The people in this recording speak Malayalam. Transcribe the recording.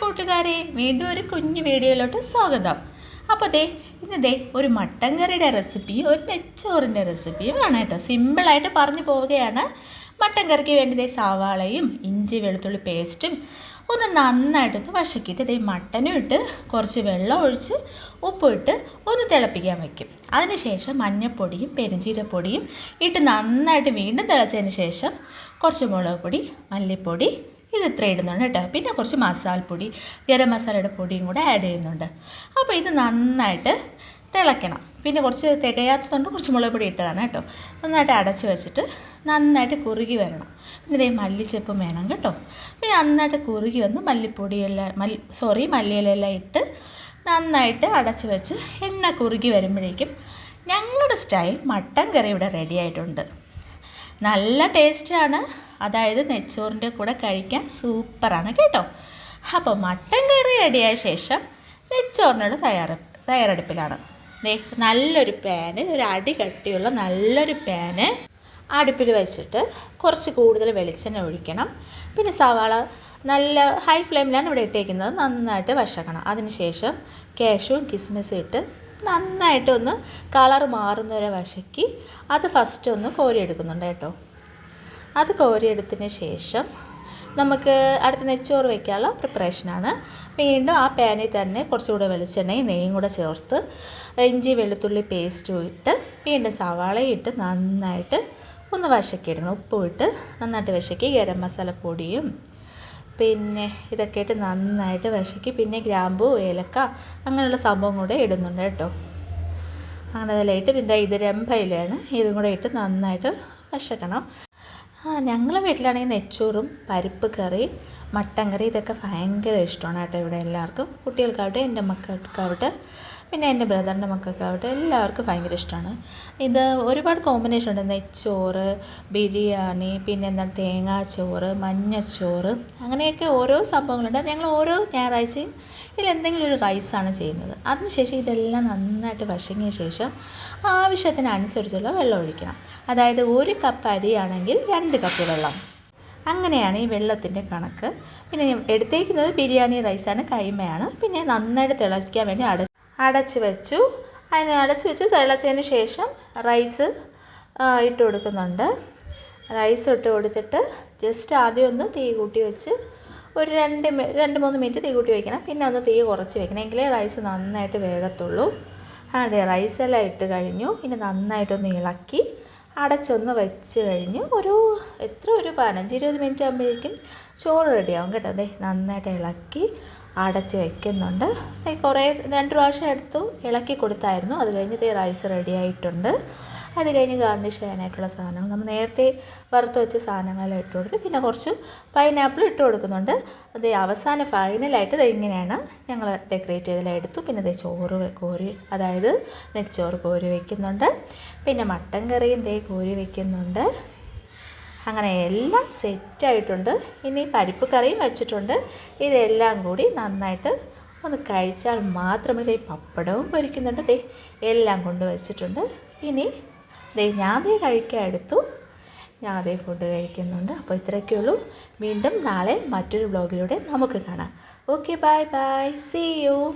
കൂട്ടുകാരെ വീണ്ടും ഒരു കുഞ്ഞു വീഡിയോയിലോട്ട് സ്വാഗതം. അപ്പോൾ ദേ ഇന്നതേ ഒരു മട്ടൻ കറിയുടെ റെസിപ്പിയും ഒരു നെച്ചോറിന്റെ റെസിപ്പിയും ആണ് കേട്ടോ. സിമ്പിളായിട്ട് പറഞ്ഞു പോവുകയാണ്. മട്ടൻ കറിക്ക് വേണ്ടി സവാളയും ഇഞ്ചി വെളുത്തുള്ളി പേസ്റ്റും ഒന്ന് നന്നായിട്ടൊന്ന് വശക്കിയിട്ട് ദേ മട്ടനും ഇട്ട് കുറച്ച് വെള്ളം ഒഴിച്ച് ഉപ്പിട്ട് ഒന്ന് തിളപ്പിക്കാൻ വയ്ക്കും അതിനുശേഷം മഞ്ഞൾപ്പൊടിയും പെരിഞ്ചീരപ്പൊടിയും ഇട്ട് നന്നായിട്ട് വീണ്ടും തിളച്ചതിന് ശേഷം കുറച്ച് മുളക് പൊടി മല്ലിപ്പൊടി ഇത് ഇത്ര ഇടുന്നുണ്ട് കേട്ടോ. പിന്നെ കുറച്ച് മസാലപ്പൊടി ഗരം മസാലയുടെ പൊടിയും കൂടെ ആഡ് ചെയ്യുന്നുണ്ട്. അപ്പോൾ ഇത് നന്നായിട്ട് തിളയ്ക്കണം. പിന്നെ കുറച്ച് തികയാത്തതുകൊണ്ട് കുറച്ച് മുളക് പൊടി ഇട്ടതാണ് കേട്ടോ. നന്നായിട്ട് അടച്ച് വെച്ചിട്ട് നന്നായിട്ട് കുറുകി വരണം. പിന്നെ ഇതേ മല്ലിച്ചെപ്പും വേണം കേട്ടോ. പിന്നെ നന്നായിട്ട് കുറുകി വന്ന് മല്ലിപ്പൊടിയെല്ലാം മല്ലി സോറി മല്ലിയിലെല്ലാം ഇട്ട് നന്നായിട്ട് അടച്ച് വെച്ച് എണ്ണ കുറുകി വരുമ്പോഴേക്കും ഞങ്ങളുടെ സ്റ്റൈൽ മട്ടൻ കറി ഇവിടെ റെഡി ആയിട്ടുണ്ട്. നല്ല ടേസ്റ്റാണ് അതായത് നെച്ചോറിന്റെ കൂടെ കഴിക്കാൻ സൂപ്പറാണ് കേട്ടോ. അപ്പോൾ മട്ടൻ കറി റെഡിയായ ശേഷം നെച്ചോറിനുള്ള തയ്യാറ തയ്യാറെടുപ്പിലാണ്. നല്ലൊരു പാന് ഒരു അടി കട്ടിയുള്ള നല്ലൊരു പാന് അടുപ്പിൽ വെച്ചിട്ട് കുറച്ച് കൂടുതൽ വെളിച്ചെണ്ണ ഒഴിക്കണം. പിന്നെ സവാള നല്ല ഹൈ ഫ്ലെയിമിലാണ് ഇവിടെ ഇട്ടേക്കുന്നത്. നന്നായിട്ട് വശക്കണം. അതിനുശേഷം കാഷ്യും കിസ്മിസും ഇട്ട് നന്നായിട്ട് ഒന്ന് കളർ മാറുന്നവരെ വശക്കി അത് ഫസ്റ്റ് ഒന്ന് കോരിയെടുക്കുന്നുണ്ട് കേട്ടോ. അത് കോരിയെടുത്തതിന് ശേഷം നമുക്ക് അടുത്ത നെച്ചോറ് വയ്ക്കാനുള്ള പ്രിപ്പറേഷനാണ് വീണ്ടും ആ പാനിൽ തന്നെ കുറച്ചുകൂടെ വെളിച്ചെണ്ണയും നെയ്യും കൂടെ ചേർത്ത് ഇഞ്ചി വെളുത്തുള്ളി പേസ്റ്റും ഇട്ട് വീണ്ടും സവാളയും ഇട്ട് നന്നായിട്ട് ഒന്ന് വശക്കിയിടണം ഉപ്പും ഇട്ട് നന്നായിട്ട് വശക്കി ഗരം മസാലപ്പൊടിയും പിന്നെ ഇതൊക്കെ ഇട്ട് നന്നായിട്ട് വശക്കി പിന്നെ ഗ്രാമ്പു ഏലക്ക അങ്ങനെയുള്ള സംഭവം കൂടെ ഇടുന്നുണ്ട് കേട്ടോ. അങ്ങനെ അതെല്ലാം ഇട്ട് പിന്നെ ഇത് രമ്പയിലാണ്. ഇതും കൂടെ ഇട്ട് നന്നായിട്ട് വശക്കണം. ആ ഞങ്ങളെ വീട്ടിലാണെങ്കിൽ നെച്ചോറും പരിപ്പ് കറി മട്ടൻ കറി ഇതൊക്കെ ഭയങ്കര ഇഷ്ടമാണ് കേട്ടോ ഇവിടെ എല്ലാവർക്കും. കുട്ടികൾക്കാവട്ടെ എന്റെ മക്കൾക്കാവട്ടെ പിന്നെ എന്റെ ബ്രദറിന്റെ മക്കൾക്കാവട്ടെ എല്ലാവർക്കും ഭയങ്കര ഇഷ്ടമാണ്. ഇത് ഒരുപാട് കോമ്പിനേഷൻ ഉണ്ട്. നെച്ചോറ് ബിരിയാണി പിന്നെ എന്താണ് തേങ്ങാച്ചോറ് മഞ്ഞച്ചോറ് അങ്ങനെയൊക്കെ ഓരോ സംഭവങ്ങളുണ്ട്. ഞങ്ങൾ ഓരോ ഞായറാഴ്ചയും ഇതിൽ എന്തെങ്കിലും ഒരു റൈസാണ് ചെയ്യുന്നത്. അതിനുശേഷം ഇതെല്ലാം നന്നായിട്ട് വശങ്ങിയ ശേഷം ആവശ്യത്തിനനുസരിച്ചുള്ള വെള്ളം ഒഴിക്കണം. അതായത് ഒരു കപ്പ് അരിയാണെങ്കിൽ രണ്ട് കപ്പ് വെള്ളം. അങ്ങനെയാണ് ഈ വെള്ളത്തിന്റെ കണക്ക്. പിന്നെ എടുത്തേക്കുന്നത് ബിരിയാണി റൈസാണ് കൈമയാണ്. പിന്നെ നന്നായിട്ട് തിളയ്ക്കാൻ വേണ്ടി അട അടച്ച് വെച്ചു. അതിനെ അടച്ച് വെച്ചു. തിളച്ചതിന് ശേഷം റൈസ് ഇട്ട് കൊടുക്കുന്നുണ്ട്. റൈസ് ഇട്ട് കൊടുത്തിട്ട് ജസ്റ്റ് ആദ്യം ഒന്ന് തീ കൂട്ടി വെച്ച് ഒരു രണ്ട് രണ്ട് മൂന്ന് മിനിറ്റ് തീ കൂട്ടി വയ്ക്കണം പിന്നെ ഒന്ന് തീ കുറച്ച് വെക്കണം. എങ്കിലേ റൈസ് നന്നായിട്ട് വേഗത്തുള്ളൂ അതെ റൈസെല്ലാം ഇട്ട് കഴിഞ്ഞു. ഇനി നന്നായിട്ടൊന്ന് ഇളക്കി അടച്ചൊന്ന് വെച്ച് കഴിഞ്ഞ് ഒരു എത്ര ഒരു പതിനഞ്ച് ഇരുപത് മിനിറ്റ് ആകുമ്പോഴേക്കും ചോറ് റെഡിയാവും കേട്ടോ. അതെ നന്നായിട്ട് ഇളക്കി അടച്ച് വെക്കുന്നുണ്ട്. കുറേ രണ്ട് പ്രാവശ്യം എടുത്തു ഇളക്കി കൊടുത്തായിരുന്നു. അത് കഴിഞ്ഞ് ഇതേ റൈസ് റെഡി ആയിട്ടുണ്ട്. അത് കഴിഞ്ഞ് ഗാർണിഷ് ചെയ്യാനായിട്ടുള്ള സാധനങ്ങൾ. നമ്മൾ നേരത്തെ വറുത്ത് വെച്ച സാധനങ്ങളെല്ലാം ഇട്ട് കൊടുത്തു. പിന്നെ കുറച്ച് പൈനാപ്പിൾ ഇട്ട് കൊടുക്കുന്നുണ്ട്. അത് അവസാന ഫൈനലായിട്ട് ഇത് ഇങ്ങനെയാണ് ഞങ്ങൾ ഡെക്കറേറ്റ് ചെയ്തെല്ലാം എടുത്തു. പിന്നെ ദേ ചോറ് കോരി അതായത് നെച്ചോറ് കോരി വയ്ക്കുന്നുണ്ട് പിന്നെ മട്ടൻ കറിയും ദേ കോരി വയ്ക്കുന്നുണ്ട് അങ്ങനെ എല്ലാം സെറ്റായിട്ടുണ്ട് ഇനി പരിപ്പ് കറിയും വെച്ചിട്ടുണ്ട്. ഇതെല്ലാം കൂടി നന്നായിട്ട് ഒന്ന് കഴിച്ചാൽ മാത്രമേ ദേ പപ്പടവും പൊരിക്കുന്നുണ്ട്. ദേ എല്ലാം കൊണ്ട് വെച്ചിട്ടുണ്ട്. ഇനി ദേ ഞാൻ ദേ കഴിക്കാൻ എടുത്തു. ഞാൻ അതേ ഫുഡ് കഴിക്കുന്നുണ്ട്. അപ്പോൾ ഇത്രയൊക്കെ ഉള്ളൂ. വീണ്ടും നാളെ മറ്റൊരു ബ്ലോഗിലൂടെ നമുക്ക് കാണാം. Okay bye bye see you